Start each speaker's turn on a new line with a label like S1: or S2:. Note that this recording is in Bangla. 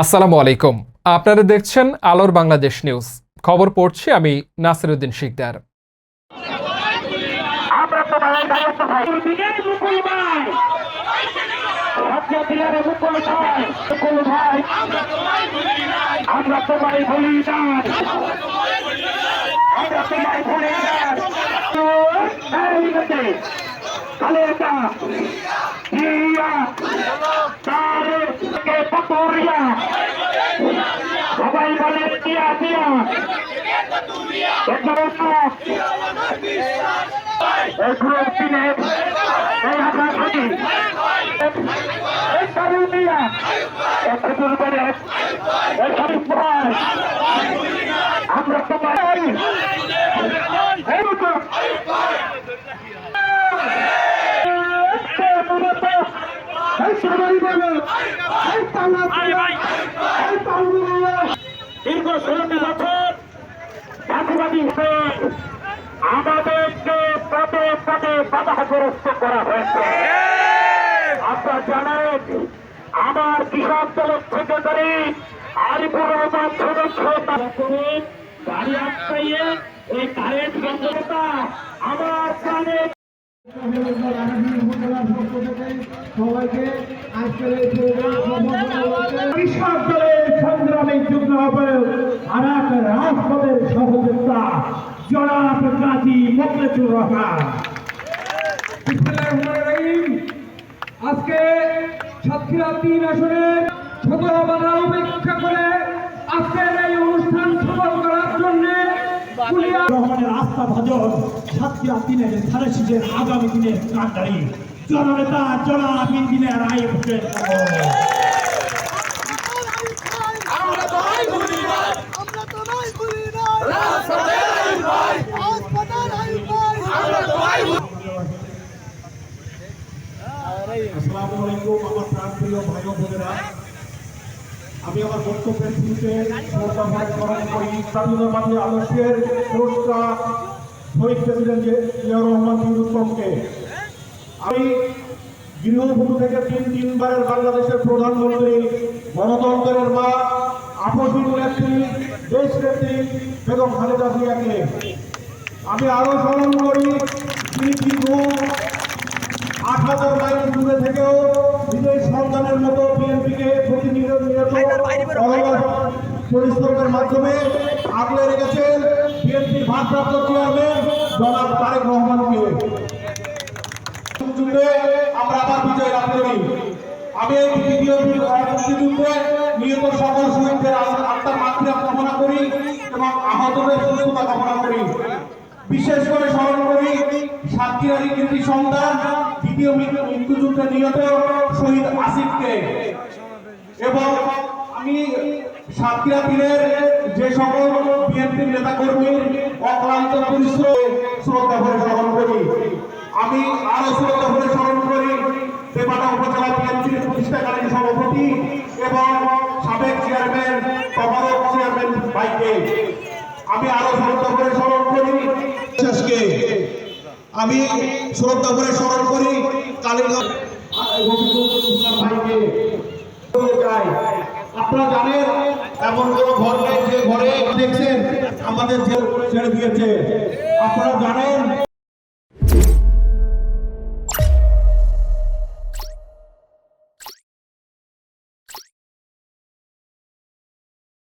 S1: আসসালামু আলাইকুম। আপনারা দেখছেন আলোর বাংলাদেশ নিউজ। খবর পড়ছি আমি নাসিরুদ্দিন শিকদার।
S2: আমরা পতরিয়া সবাই বলে টিয়া টিয়া একবার এগুলো দিনে এই হাজার কোটি এই কারুনিয়া এই খেতুর করে এই শরীফ ভাই আমরা তোমার এই মতো এই তালা দীর্ঘ ষোলোটি বছর জাতিবাদী হয়ে আমাদেরকে পদে পদে বাধাগ্রস্ত করা হয়েছে। আপনারা জানেন আমার কৃষক দলের সেক্রেটারি আলিপুর রহমান সদস্য করে গাড়ি আটকাইয়ে এই কারেন্ট বন্ধতা আমার প্রাণে
S3: সবাইকে
S2: দলের সংগ্রামে যুগ্ম আর এক রাজপথের সহযোগিতা জনাব গাজী মোকলেচুর
S3: আজকে সাতক্ষীরা তিন আসনের সতেরো বাধা উপেক্ষা করে আজকের এই অনুষ্ঠান সফল করার জন্য
S4: রহমানের আস্থা ভাজন সাতক্ষীরা দিনের ধারে আগামী দিনের কান্ডারি জননেতা জনা আমিন দিনের রায় হোসেন
S5: আমরা তোমায় ভুলি না আমরা তোমায় ভুলি না হাসপাতাল ভাই হাসপাতাল ভাই আমরা তোমায়
S4: আসসালামু আলাইকুম আমার প্রাণপ্রিয় ভাই ও বোনেরা। আমি আমার বক্তব্যের শুরুতে শ্রদ্ধা ভাই স্মরণ করি স্বাধীনতাবাদী আদর্শের স্রষ্টা শহীদ প্রেসিডেন্ট জিয়াউর রহমান উত্তমকে আমি গৃহবধূ থেকে তিন তিনবারের বাংলাদেশের প্রধানমন্ত্রী গণতন্ত্রের মা আপসীন নেত্রী দেশ নেত্রী বেগম খালেদা জিয়াকে। আমি আরও স্মরণ করি তিনি কিন্তু আট হাজার মাইল দূরে থেকেও নিজের সন্তানের মতো বিএনপিকে পরিশ্রমের মাধ্যমে আগলে রেখেছেন বিএনপি ভারপ্রাপ্ত চেয়ারম্যান জনাব তারেক রহমানকে। যুদ্ধে আমরা আবার বিজয় লাভ করি। আমি এই দ্বিতীয় মুক্তিযুদ্ধে নিহত সকল শহীদদের আত্মার মাতৃা কামনা করি এবং আহতদের সুস্থতা কামনা করি। বিশেষ করে স্মরণ করি সাতক্ষীরারি কৃতি সন্তান, দ্বিতীয় মৃত্যুযুদ্ধে নিহত শহীদ আসিফকে। এবং আমি সাতক্ষীরা দিনের যে সকল বিএনপির নেতা কর্মীর অক্লান্ত পরিশ্রম শ্রদ্ধা ভরে স্মরণ করি। আমি আরও শ্রদ্ধা ভাইকে আমি আরও শ্রদ্ধা করে স্মরণ করি। শেষকে আমি শ্রদ্ধা করে স্মরণ করি আপনারা জানেন, এমন কোন ঘর নেই যে ঘরে দেখছেন, আমাদের ছেড়ে দিয়েছে। আপনারা জানেন